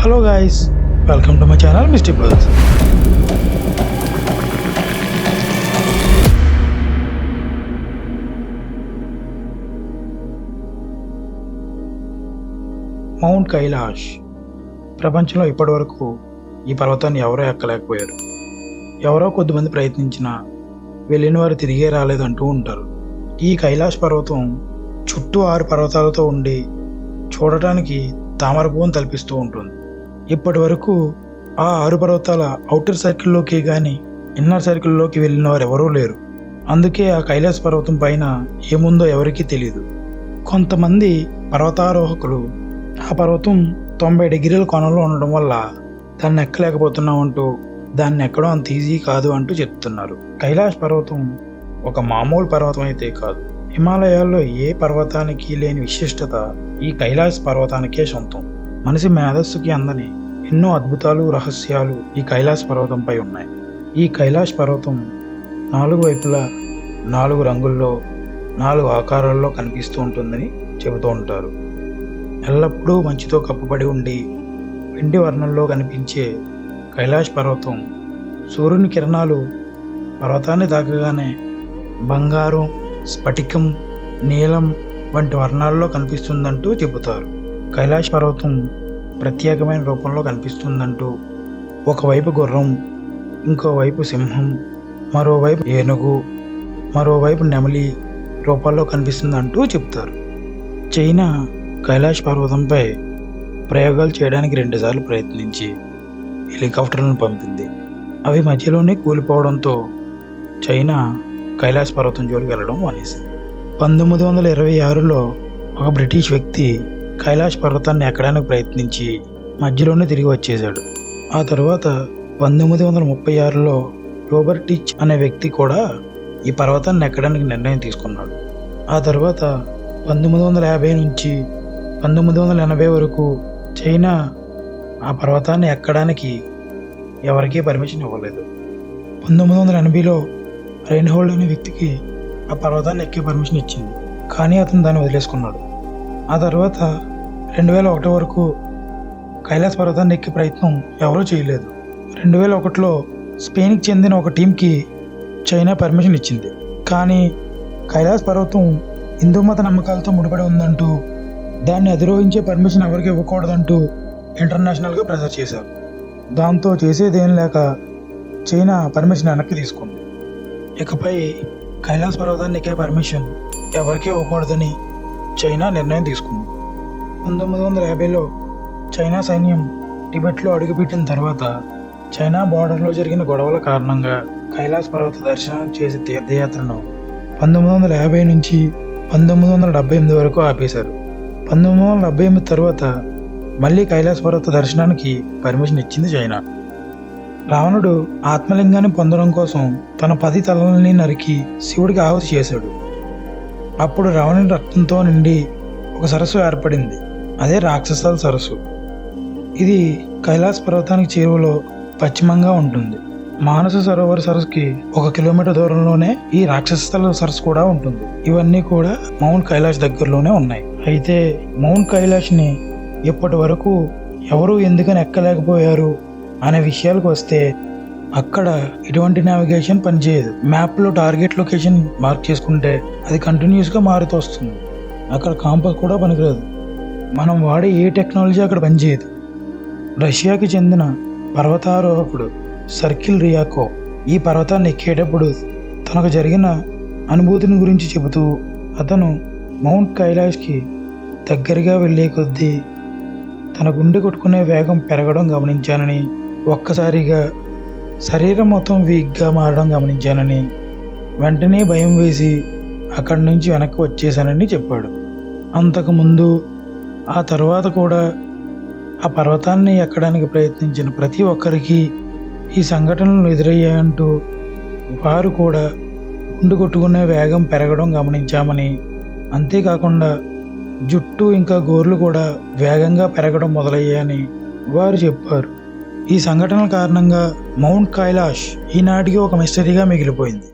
Hello guys welcome to my channel Misty బర్స్ mount Kailash ప్రపంచంలో ఇప్పటివరకు ఈ పర్వతాన్ని ఎవరో ఎక్కలేకపోయారు. ఎవరో కొద్దిమంది ప్రయత్నించినా వెళ్ళిన వారు తిరిగే రాలేదంటూ ఉంటారు. ఈ కైలాష్ పర్వతం చుట్టూ ఆరు పర్వతాలతో ఉండి చూడటానికి తామరపువం తలపిస్తూ ఉంటుంది. ఇప్పటి వరకు ఆ ఆరు పర్వతాల అవుటర్ సర్కిల్లోకి కానీ ఇన్నర్ సర్కిల్లోకి వెళ్ళిన వారు ఎవరూ లేరు. అందుకే ఆ కైలాస పర్వతం పైన ఏముందో ఎవరికీ తెలియదు కొంతమంది పర్వతారోహకులు ఆ పర్వతం తొంభై డిగ్రీల కోణంలో ఉండడం వల్ల దాన్ని ఎక్కలేకపోతున్నాం అంటూ దాన్ని ఎక్కడం అంత ఈజీ కాదు అంటూ చెప్తున్నారు. కైలాష్ పర్వతం ఒక మామూలు పర్వతం అయితే కాదు. హిమాలయాల్లో ఏ పర్వతానికి లేని విశిష్టత ఈ కైలాస్ పర్వతానికే సొంతం. మనిషి మేధస్సుకి అందని ఎన్నో అద్భుతాలు రహస్యాలు ఈ కైలాస్ పర్వతంపై ఉన్నాయి. ఈ కైలాస పర్వతం నాలుగు వైపులా నాలుగు రంగుల్లో నాలుగు ఆకారాల్లో కనిపిస్తూ ఉంటుందని చెబుతూ ఉంటారు. ఎల్లప్పుడూ మంచుతో కప్పబడి ఉండి వెండి వర్ణంలో కనిపించే కైలాష్ పర్వతం సూర్యుని కిరణాలు పర్వతాన్ని తాకగానే బంగారం స్ఫటికం నీలం వంటి వర్ణాల్లో కనిపిస్తుందంటూ చెబుతారు. కైలాష్ పర్వతం ప్రత్యేకమైన రూపంలో కనిపిస్తుందంటూ ఒకవైపు గుర్రం ఇంకోవైపు సింహం మరోవైపు ఏనుగు మరోవైపు నెమలి రూపాల్లో కనిపిస్తుందంటూ చెప్తారు. చైనా కైలాష్ పర్వతంపై ప్రయోగాలు చేయడానికి రెండుసార్లు ప్రయత్నించి హెలికాప్టర్లను పంపింది. అవి మధ్యలోనే కూలిపోవడంతో చైనా కైలాస్ పర్వతం జోలికి వెళ్ళడం మానేసింది. పంతొమ్మిది వందల ఇరవై ఆరులో ఒక బ్రిటిష్ వ్యక్తి కైలాష్ పర్వతాన్ని ఎక్కడానికి ప్రయత్నించి మధ్యలోనే తిరిగి వచ్చేశాడు. ఆ తర్వాత పంతొమ్మిది వందల ముప్పై ఆరులో రోబర్ట్ టిచ్ అనే వ్యక్తి కూడా ఈ పర్వతాన్ని ఎక్కడానికి నిర్ణయం తీసుకున్నాడు. ఆ తర్వాత పంతొమ్మిది వందల యాభై నుంచి పంతొమ్మిది వందల ఎనభై వరకు చైనా ఆ పర్వతాన్ని ఎక్కడానికి ఎవరికీ పర్మిషన్ ఇవ్వలేదు. పంతొమ్మిది వందల ఎనభైలో రైన్హోల్డ్ అనే వ్యక్తికి ఆ పర్వతాన్ని ఎక్కే పర్మిషన్ ఇచ్చింది. కానీ అతను దాన్ని వదిలేసుకున్నాడు. ఆ తర్వాత రెండు వేల ఒకటి వరకు కైలాస పర్వతాన్ని ఎక్కే ప్రయత్నం ఎవరూ చేయలేదు. రెండు వేల ఒకటిలో స్పెయిన్కి చెందిన ఒక టీంకి చైనా పర్మిషన్ ఇచ్చింది. కానీ కైలాస పర్వతం హిందూ మత నమ్మకాలతో ముడిపడి ఉందంటూ దాన్ని అధిరోహించే పర్మిషన్ ఎవరికి ఇవ్వకూడదంటూ ఇంటర్నేషనల్గా ప్రెజర్ చేశారు. దాంతో చేసేదేం లేక చైనా పర్మిషన్ వెనక్కి తీసుకుంది. ఇకపై కైలాస పర్వతాన్ని ఎక్కే పర్మిషన్ ఎవరికీ ఇవ్వకూడదని చైనా నిర్ణయం తీసుకుంది. పంతొమ్మిది వందల యాభైలో చైనా సైన్యం టిబెట్లో అడుగుపెట్టిన తర్వాత చైనా బార్డర్లో జరిగిన గొడవల కారణంగా కైలాస్ పర్వత దర్శనం చేసే తీర్థయాత్రను పంతొమ్మిది వందల యాభై నుంచి పంతొమ్మిది వందల డెబ్బై ఎనిమిది వరకు ఆపేశారు. పంతొమ్మిది వందల డెబ్బై ఎనిమిది తర్వాత మళ్ళీ కైలాస పర్వత దర్శనానికి పర్మిషన్ ఇచ్చింది చైనా. రావణుడు ఆత్మలింగాన్ని పొందడం కోసం తన పది తలలని నరికి శివుడికి ఆహుతి చేశాడు. అప్పుడు రావణుని రక్తంతో నిండి ఒక సరస్సు ఏర్పడింది. అదే రాక్షసాల సరస్సు. ఇది కైలాస్ పర్వతానికి చేరువలో పశ్చిమంగా ఉంటుంది. మానస సరోవర సరస్సుకి ఒక కిలోమీటర్ దూరంలోనే ఈ రాక్షసస్థల సరస్సు కూడా ఉంటుంది. ఇవన్నీ కూడా మౌంట్ కైలాష్ దగ్గరలోనే ఉన్నాయి. అయితే మౌంట్ కైలాష్ని ఇప్పటి వరకు ఎవరు ఎందుకని ఎక్కలేకపోయారు అనే విషయాలకు వస్తే అక్కడ ఎటువంటి నావిగేషన్ పనిచేయదు. మ్యాప్లో టార్గెట్ లొకేషన్ మార్క్ చేసుకుంటే అది కంటిన్యూస్గా మారుతూ వస్తుంది. అక్కడ కాంపస్ కూడా పనికిరాదు. మనం వాడే ఏ టెక్నాలజీ అక్కడ పనిచేయదు. రష్యాకి చెందిన పర్వతారోహకుడు సర్కిల్ రియాకో ఈ పర్వతాన్ని ఎక్కేటప్పుడు తనకు జరిగిన అనుభూతిని గురించి చెబుతూ అతను మౌంట్ కైలాష్కి దగ్గరగా వెళ్ళే కొద్దీ తన గుండె కొట్టుకునే వేగం పెరగడం గమనించానని ఒక్కసారిగా శరీరం మొత్తం వీక్గా మారడం గమనించానని వెంటనే భయం వేసి అక్కడి నుంచి వెనక్కి వచ్చేసానని చెప్పాడు. అంతకుముందు ఆ తర్వాత కూడా ఆ పర్వతాన్ని ఎక్కడానికి ప్రయత్నించిన ప్రతి ఒక్కరికి ఈ సంఘటనలు ఎదురయ్యాయంటూ వారు కూడా గుండు కొట్టుకునే వేగం పెరగడం గమనించామని అంతేకాకుండా జుట్టు ఇంకా గోర్లు కూడా వేగంగా పెరగడం మొదలయ్యాయని వారు చెప్పారు. ఈ సంఘటనల కారణంగా మౌంట్ కైలాష్ ఈనాటికి ఒక మిస్టరీగా మిగిలిపోయింది.